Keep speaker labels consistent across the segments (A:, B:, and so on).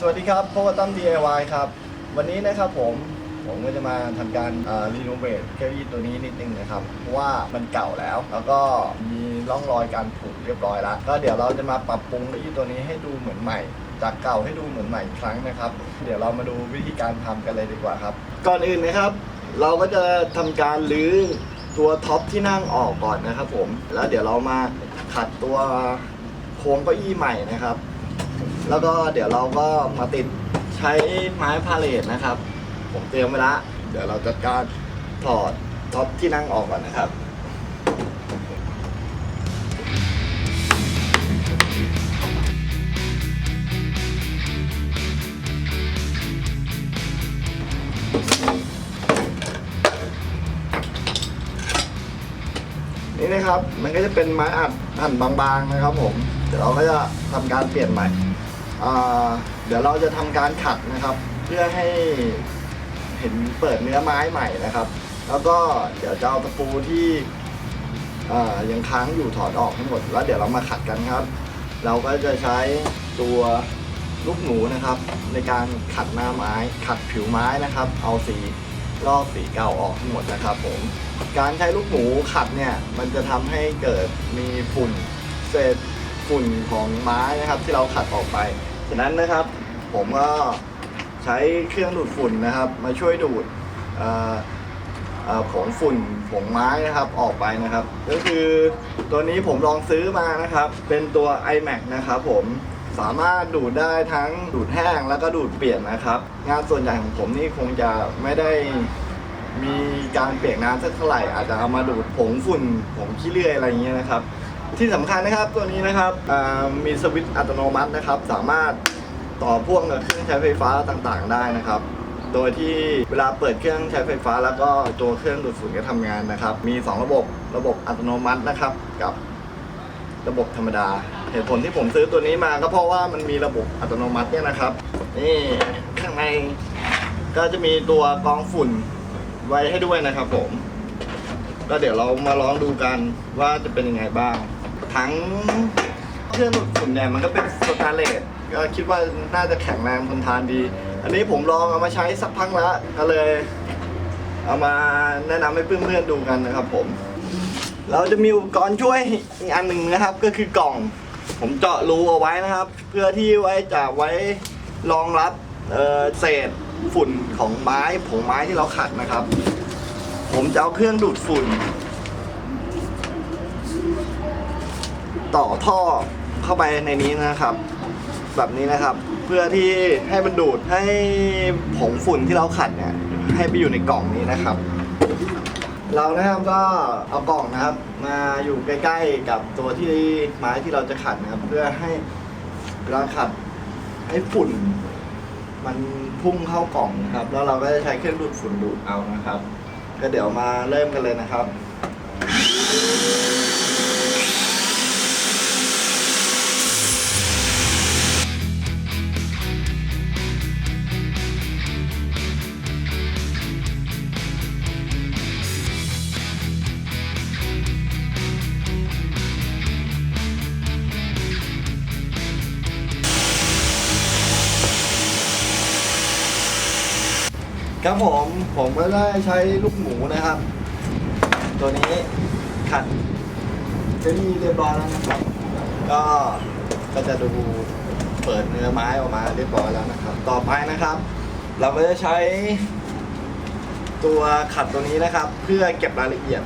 A: สวัสดีครับพบกับตั้ม DIY ครับ วันนี้นะครับผมผมก็จะมาทำการรีโนเวทเก้าอี้ตัวนี้นิดนึงนะครับ เพราะว่ามันเก่าแล้ว แล้วก็มีร่องรอยการผุเรียบร้อยแล้ว ก็เดี๋ยวเราจะมาปรับปรุงเก้าอี้ตัวนี้ให้ดูเหมือนใหม่ จากเก่าให้ดูเหมือนใหม่อีกครั้งนะครับ เดี๋ยวเรามาดูวิธีการทำกันเลยดีกว่าครับ ก่อนอื่นนะครับ เราก็จะทำการรื้อตัวท็อปที่นั่งออกก่อนนะครับผม แล้วเดี๋ยวเรามาขัดตัวโครงเก้าอี้ใหม่นะครับ แล้วก็เดี๋ยวเราก็มาติดใช้ไม้พาเลทนะครับ ผมเตรียมไว้ละ เดี๋ยวเราจัดการถอดท็อปที่นั่งออกก่อนนะครับนี่นะครับ มันก็จะเป็นไม้อัดหั่นบางๆนะครับผม เดี๋ยวเราก็จะทำการเปลี่ยนใหม่ เดี๋ยวเราจะทำการขัดนะครับ เพื่อให้เห็นเปิดเนื้อไม้ใหม่นะครับ แล้วก็เดี๋ยวจะเอาตะปูที่ยังค้างอยู่ถอดออกทั้งหมด แล้วเดี๋ยวเรามาขัดกันครับ เราก็จะใช้ตัวลูกหนูนะครับ ในการขัดหน้าไม้ขัดผิวไม้นะครับ เอาสีลอกสีเก่าออกทั้งหมดนะครับผมการใช้ลูกหมูขัดเนี่ยมันจะทำให้เกิดมีฝุ่นเศษฝุ่นของไม้นะครับ ที่เราขัดออกไป ฉะนั้นนะครับผมก็ใช้เครื่องดูดฝุ่นนะครับ มาช่วยดูดเอ่อเอ่อผงฝุ่นผงไม้นะครับออกไปนะครับ ก็คือตัวนี้ผมลองซื้อมานะครับ เป็นตัว iMac นะครับผมสามารถดูดได้ทั้งดูดแห้งแล้วก็ดูดเปียนนะครับ งานส่วนใหญ่ของผมนี่คงจะไม่ได้มีการเปียกน้ำสักเท่าไหร่อาจจะเอามาดูดผงฝุ่นผงขี้เลื่อยอะไรอย่างเงี้ยนะครับ ที่สำคัญนะครับตัวนี้นะครับมีสวิตช์อัตโนมัตินะครับ สามารถต่อพ่วงกับเครื่องใช้ไฟฟ้าต่างๆ ได้นะครับ โดยที่เวลาเปิดเครื่องใช้ไฟฟ้า แล้วก็ตัวเครื่องดูดฝุ่นก็ทำงานนะครับ มี 2 ระบบระบบอัตโนมัตินะครับ กับระบบธรรมดา เหตุผลที่ผมซื้อตัวนี้มาก็เพราะว่ามันมีระบบอัตโนมัติเนี่ยนะครับ นี่ข้างในก็จะมีตัวกองฝุ่นไว้ให้ด้วยนะครับผมก็เดี๋ยวเรามาลองดูกันว่าจะเป็นยังไงบ้าง ทั้งเครื่องดูดฝุ่นเนี่ยมันก็เป็นสแตนเลสก็คิดว่าน่าจะแข็งแรงทนทานดี อันนี้ผมลองเอามาใช้สักพักแล้วก็เลย เอามาแนะนำให้เพื่อนๆดูกันนะครับผม เราจะมีอุปกรณ์ช่วยอีกอันหนึ่งนะครับ ก็คือกล่อง ผมเจาะรูเอาไว้นะครับ เพื่อที่ไว้จะไว้รองรับเเศษฝุ่นของไม้ผงไม้ที่เราขัดนะครับ ผมจะเอาเครื่องดูดฝุ่น ต่อท่อเข้าไปในนี้นะครับ แบบนี้นะครับ เพื่อที่ให้มันดูดให้ผงฝุ่นที่เราขัดเนี่ยให้ไปอยู่ในกล่องนี้นะครับ เรานะครับก็เอากล่องนะครับ มาอยู่ใกล้ๆกับตัวที่ไม้ที่เราจะขัดนะครับ เพื่อให้เวลาขัดให้ฝุ่น มันพุ่งเข้ากล่องนะครับ แล้วเราก็จะใช้เครื่องดูดฝุ่นดูดเอานะครับ ก็เดี๋ยวมาเริ่มกันเลยนะครับ ครับผมผมก็ได้ใช้ลูกหมูนะครับ ตัวนี้ขัดเจนี่เรียบร้อยแล้วนะครับ ก็ก็จะดูเปิดเนื้อไม้ออกมาเรียบร้อยแล้วนะครับ ต่อไปนะครับ เราก็จะใช้ตัวขัดตัวนี้นะครับ เพื่อเก็บรายละเอียด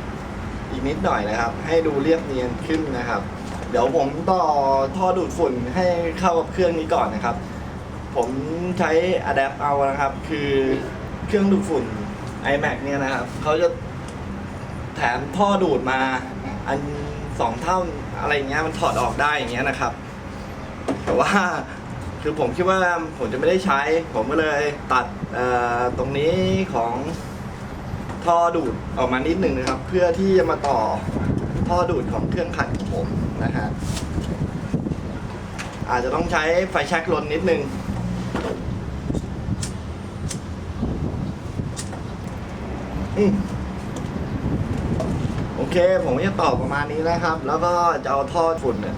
A: อีกนิดหน่อยนะครับ ให้ดูเรียบเนียนขึ้นนะครับ เดี๋ยวผมต่อท่อดูดฝุ่นให้เข้ากับเครื่องนี้ก่อนนะครับ ผมใช้ Adapt เอานะครับ คือ เครื่องดูดฝุ่น iMac เนี่ยนะครับเขาจะแถมท่อดูดมา อันสองเท่าอะไรอย่างเงี้ยมันถอดออกได้อย่างเงี้ยนะครับ แต่ว่าคือผมคิดว่าผมจะไม่ได้ใช้ ผมก็เลยตัดตรงนี้ของท่อดูดออกมานิดหนึ่งนะครับ เพื่อที่จะมาต่อท่อดูดของเครื่องขัดของผมนะฮะอาจจะต้องใช้ไฟแช็กลนนิดนึง อืม โอเค ผมก็จะต่อประมาณนี้นะครับ แล้วก็จะเอาท่อฝุ่นเนี่ย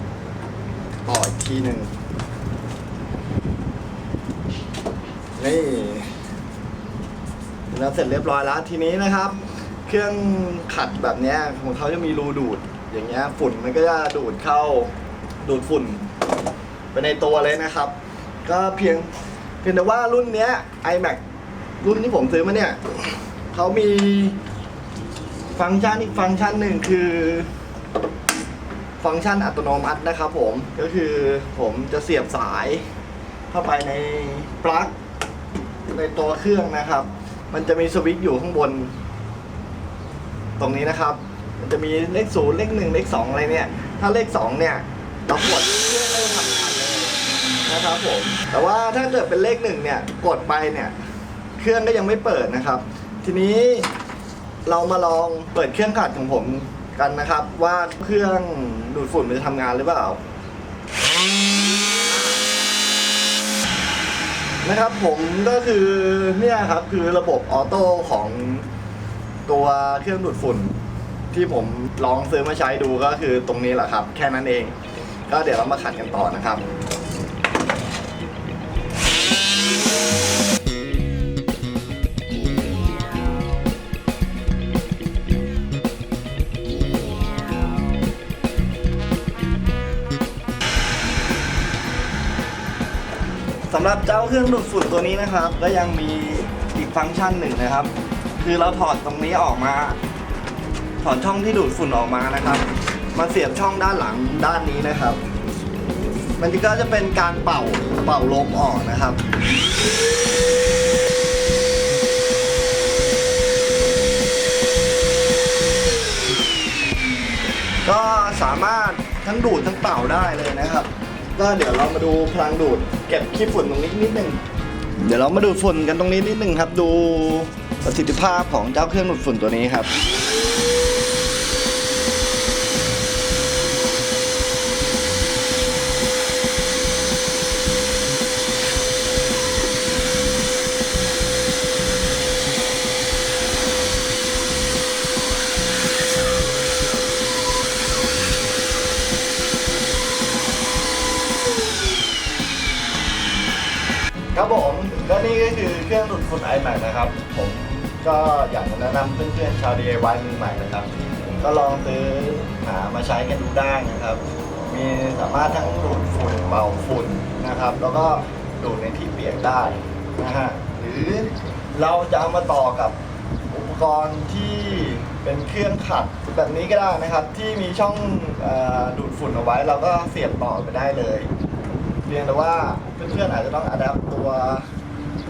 A: ต่ออีกทีหนึ่งนี่แล้วเสร็จเรียบร้อยแล้วทีนี้นะครับ เครื่องขัดแบบเนี้ยของเขาจะมีรูดูดอย่างเงี้ยฝุ่นมันก็จะดูดเข้าดูดฝุ่นไปในตัวเลยนะครับ ก็เพียงเพียงแต่ว่ารุ่นเนี้ย iMac รุ่นที่ผมซื้อมาเนี่ย เขามีฟังก์ชันอีกฟังก์ชันหนึ่งคือ ฟังก์ชันอัตโนมัตินะครับผมก็คือผมจะเสียบสายเข้าไปในปลั๊กในตัวเครื่องนะครับ มันจะมีสวิตช์อยู่ข้างบน ตรงนี้นะครับ มันจะมีเลขศูนย์เลขหนึ่งเลขสองอะไรเนี่ย ถ้าเลขสองเนี่ยเรากดเครื่องไม่ทำงานเลยนะครับผม แต่ว่าถ้าเกิดเป็นเลขหนึ่งเนี่ย กดไปเนี่ย เครื่องก็ยังไม่เปิดนะครับ ทีนี้เรามาลองเปิดเครื่องขัดของผมกันนะครับ ว่าเครื่องดูดฝุ่นมันจะทำงานหรือเปล่า นะครับผมก็คือเนี่ยครับคือระบบออโต้ของตัวเครื่องดูดฝุ่น ที่ผมลองซื้อมาใช้ดูก็คือตรงนี้แหละครับ แค่นั้นเอง ก็เดี๋ยวเรามาขัดกันต่อนะครับ หรับเจ้าเครื่องดูดฝุ่นตัวนี้นะครับ ก็ยังมีอีกฟังก์ชันหนึ่งนะครับ คือเราถอดตรงนี้ออกมา ถอดช่องที่ดูดฝุ่นออกมานะครับ มาเสียบช่องด้านหลังด้านนี้นะครับ มันก็จะเป็นการเป่าเป่าลมออกนะครับก็สามารถทั้งดูดทั้งเป่าได้เลยนะครับ ก็เดี๋ยวเรามาดูพลังดูดเก็บขี้ฝุ่นตรงนี้นิดนึง เดี๋ยวเรามาดูดฝุ่นกันตรงนี้นิดนึงครับ ดูประสิทธิภาพของเจ้าเครื่องดูดฝุ่นตัวนี้ครับครับ เครื่องดูดฝุ่น iMac นะครับ ผมก็อยากจะแนะนำเพื่อนๆชาว DIY มือใหม่นะครับ ก็ลองซื้อหามาใช้กันดูได้นะครับ มีสามารถทั้งดูดฝุ่นเป่าฝุ่นนะครับ แล้วก็ดูดในที่เปียกได้นะฮะหรือเราจะเอามาต่อกับอุปกรณ์ที่เป็นเครื่องขัดแบบนี้ก็ได้นะครับ ที่มีช่องอดูดฝุ่นเอาไว้เราก็เสียบต่อไปได้เลยเพียงแต่ว่าเพื่อนๆอาจจะต้องอัดแอปตัว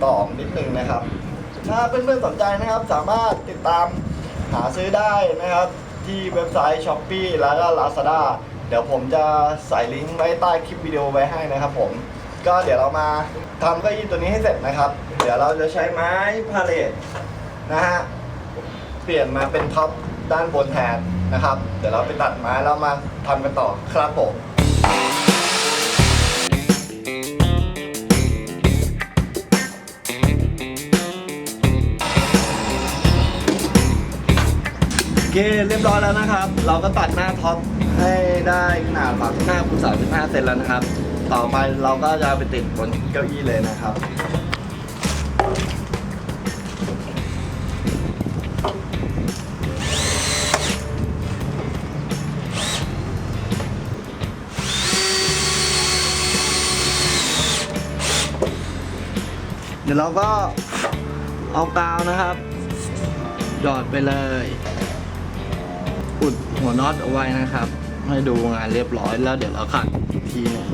A: ต่อนิดนึงนะครับ ถ้าเพื่อนๆสนใจนะครับ สามารถติดตามหาซื้อได้นะครับ ที่เว็บไซต์ s h อ p e e แล้วก็ Lazada เดี๋ยวผมจะใส่ลิงก์ไว้ใต้คลิปวิดีโอไว้ให้นะครับผม ก็เดี๋ยวเรามาทำเก้าอี้ตัวนี้ให้เสร็จนะครับ เดี๋ยวเราจะใช้ไม้พาเลทนะฮะ เปลี่ยนมาเป็นท็อปด้านบนแทนนะครับ เดี๋ยวเราไปตัดไม้แล้วมาทำกันต่อครับผม เคเรียบร้อยแล้วนะครับ เราก็ตัดหน้าท็อปให้ได้ขนาดสามสิบห้าคูณสามสิบห้าเซนแล้วนะครับ ต่อไปเราก็จะไปติดบนเก้าอี้เลยนะครับเดี๋ยวเราก็เอากาวนะครับ หยอดไปเลย อุดหัวน็อตเอาไว้นะครับ ให้ดูงานเรียบร้อยแล้วเดี๋ยวเราขัดอีกทีนึง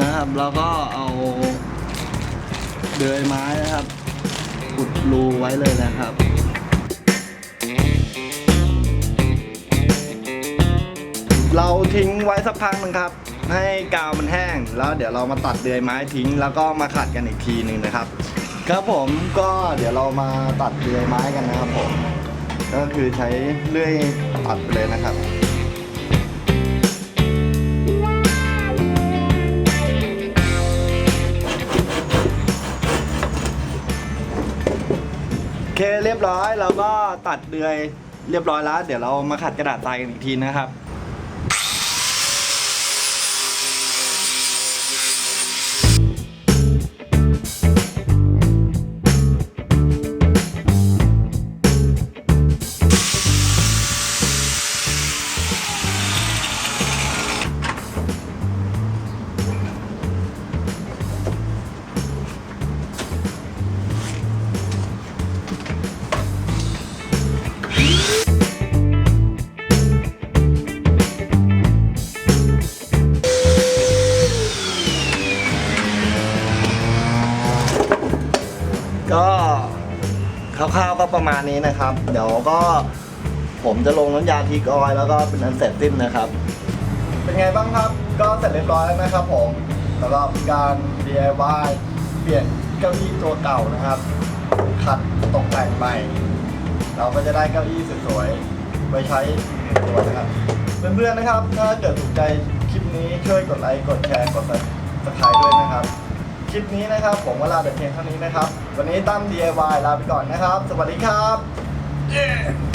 A: นะครับ แล้วก็เอาเดือยไม้นะครับ อุดรูไว้เลยนะครับเราทิ้งไว้สักพักหนึ่งครับ ให้กาวมันแห้ง แล้วเดี๋ยวเรามาตัดเดือยไม้ทิ้ง แล้วก็มาขัดกันอีกทีหนึ่งนะครับ ครับผมก็เดี๋ยวเรามาตัดเดือยไม้กันนะครับผม ก็คือใช้เลื่อยตัดไปเลยนะครับโอเคเรียบร้อยเราก็ตัดเดือยเรียบร้อยแล้ว เดี๋ยวเรามาขัดกระดาษทรายกันอีกทีนะครับ ประมาณนี้นะครับ เดี๋ยวก็ผมจะลงน้ำยาทีกออยแล้วก็เป็นอันเสร็จสิ้นนะครับ เป็นไงบ้างครับ ก็เสร็จเรียบร้อยแล้วนะครับผมสำหรับการ DIY เปลี่ยนเก้าอี้ตัวเก่านะครับ ขัดตกแต่งใหม่ เราก็จะได้เก้าอี้สวยๆไว้ใช้ตัวนะครับเพื่อนๆนะครับ ถ้าเกิดถูกใจคลิปนี้ช่วยกดไลค์กดแชร์กด subscribe ด้วยนะครับ คลิปนี้นะครับ ผมก็ลาแต่เพียงเท่านี้นะครับ วันนี้ตั้ม DIY ลาไปก่อนนะครับ สวัสดีครับ